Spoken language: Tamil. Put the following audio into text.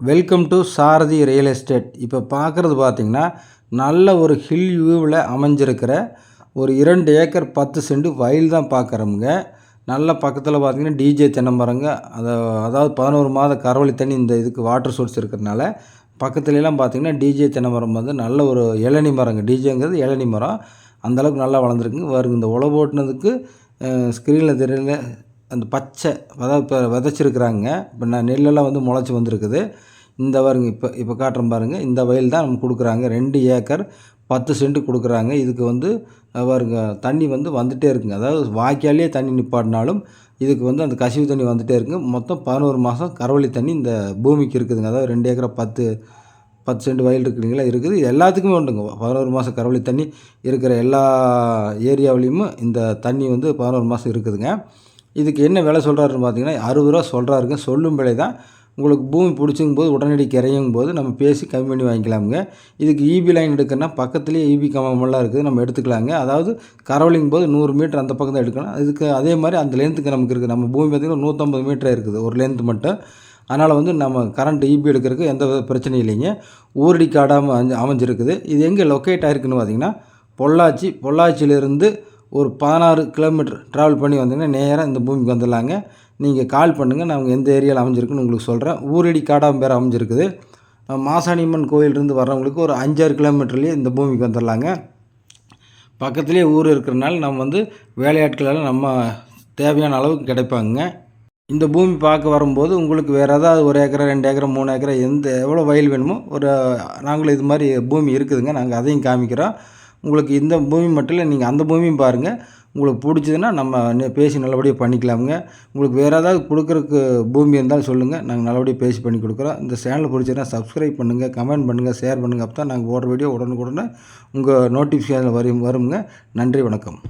Welcome to Sarathi real estate இப்போ பார்க்குறது பார்த்திங்கன்னா நல்ல ஒரு ஹில் வியூவில் அமைஞ்சிருக்கிற ஒரு இரண்டு ஏக்கர் பத்து சென்ட் வயல் தான் பார்க்குறோமுங்க நல்ல பக்கத்தில் பார்த்திங்கன்னா டிஜே தென்னை மரங்க அதை அதாவது பதினோரு மாத கரவழி தண்ணி இந்த இதுக்கு வாட்டர் சோர்ஸ் இருக்கிறதுனால பக்கத்துலலாம் பார்த்திங்கன்னா டிஜே தென்னை மரம் வந்து நல்ல ஒரு இளநி மரங்க. டிஜேங்கிறது இளநி மரம். அந்தளவுக்கு நல்லா வளர்ந்துருக்குங்க. வருங்க இந்த உழவு ஓட்டுனதுக்கு ஸ்க்ரீனில் தெரியல அந்த பச்சை அதாவது இப்போ விதைச்சிருக்குறாங்க. இப்போ நான் நெல்லெல்லாம் வந்து முளைச்சி வந்திருக்குது. இந்த பாருங்க இப்போ இப்போ காட்டுறோம் பாருங்கள் இந்த வயல் தான் நம்ம கொடுக்குறாங்க. ரெண்டு ஏக்கர் பத்து சென்ட் கொடுக்குறாங்க. இதுக்கு வந்து பாருங்க தண்ணி வந்து வந்துகிட்டே இருக்குங்க. அதாவது வாய்க்காலே தண்ணி நிப்பாட்டினாலும் இதுக்கு வந்து அந்த கசிவு தண்ணி வந்துகிட்டே இருக்குங்க. மொத்தம் பதினோரு மாதம் கரவழி தண்ணி இந்த பூமிக்கு இருக்குதுங்க. அதாவது ரெண்டு ஏக்கரை பத்து பத்து சென்ட் வயல் இருக்குதுங்களா இருக்குது. எல்லாத்துக்குமே உண்டுங்க. பதினோரு மாதம் கரவழி தண்ணி இருக்கிற எல்லா ஏரியாவிலையும் இந்த தண்ணி வந்து பதினோரு மாதம் இருக்குதுங்க. இதுக்கு என்ன விலை சொல்கிறாருன்னு பார்த்தீங்கன்னா அறுபது ரூபா சொல்கிறாருங்க சொல்லும் விலை தான். உங்களுக்கு பூமி பிடிச்சிங்கும் போது உடனடி கிரையும் போது நம்ம பேசி கம்மி பண்ணி வாங்கிக்கலாமுங்க. இதுக்கு இபி லைன் எடுக்கணும்னா பக்கத்துலேயே இபி கம்பமெல்லாம் இருக்குது. நம்ம எடுத்துக்கலாங்க. அதாவது கரவலிங் போது நூறு மீட்டர் அந்த பக்கம் தான் எடுக்கணும் இதுக்கு அதே மாதிரி அந்த லென்த்துக்கு நமக்கு இருக்குது. நம்ம பூமி பார்த்திங்கன்னா நூற்றம்பது மீட்டர் இருக்குது. ஒரு லென்த்து மட்டும். அதனால் வந்து நம்ம கரண்ட் இபி எடுக்கிறதுக்கு எந்த வித பிரச்சனையும் இல்லைங்க. ஊரடி காடாமல் அமைஞ்சு அமைஞ்சிருக்குது. இது எங்கே லொக்கேட் ஆகிருக்குன்னு பார்த்திங்கன்னா பொள்ளாச்சி பொள்ளாச்சியிலேருந்து ஒரு பதினாறு கிலோமீட்டர் ட்ராவல் பண்ணி வந்தீங்கன்னா நேராக இந்த பூமிக்கு வந்துடலாங்க. நீங்கள் கால் பண்ணுங்கள் நாங்கள் எந்த ஏரியாவில் அமைஞ்சிருக்குன்னு உங்களுக்கு சொல்கிறேன் ஊரடி காடாம் பேர் அமைஞ்சிருக்குது மாசாணியம்மன் கோயிலிருந்து வர்றவங்களுக்கு ஒரு அஞ்சாறு கிலோமீட்டர்லேயே இந்த பூமிக்கு வந்துடலாங்க. பக்கத்துலேயே ஊர் இருக்கிறனால நம்ம வந்து வேலையாட்கள் நம்ம தேவையான அளவுக்கு கிடைப்பாங்க. இந்த பூமி பார்க்க வரும்போது உங்களுக்கு வேறு ஏதாவது ஒரு ஏக்கரை ரெண்டு ஏக்கரை மூணு ஏக்கரை எந்த எவ்வளோ வயல் வேணுமோ ஒரு நாங்களும் இது மாதிரி பூமி இருக்குதுங்க. நாங்கள் அதையும் காமிக்கிறோம். உங்களுக்கு இந்த பூமி மட்டும் இல்லை நீங்கள் அந்த பூமியும் பாருங்கள் உங்களுக்கு பிடிச்சதுன்னா நம்ம பேசி நல்லபடியாக பண்ணிக்கலாமுங்க. உங்களுக்கு வேறு ஏதாவது கொடுக்குறக்கு பூமி இருந்தாலும் சொல்லுங்கள் நாங்கள் நல்லபடியாக பேசி பண்ணி கொடுக்குறோம். இந்த சேனல் பிடிச்சதுன்னா சப்ஸ்கிரைப் பண்ணுங்கள் கமெண்ட் பண்ணுங்கள் ஷேர் பண்ணுங்கள் அப்போ தான் நாங்கள் போடுற வீடியோ உடனுக்குடனே உங்கள் நோட்டிஃபிகேஷனில் வரும் வருங்க நன்றி வணக்கம்.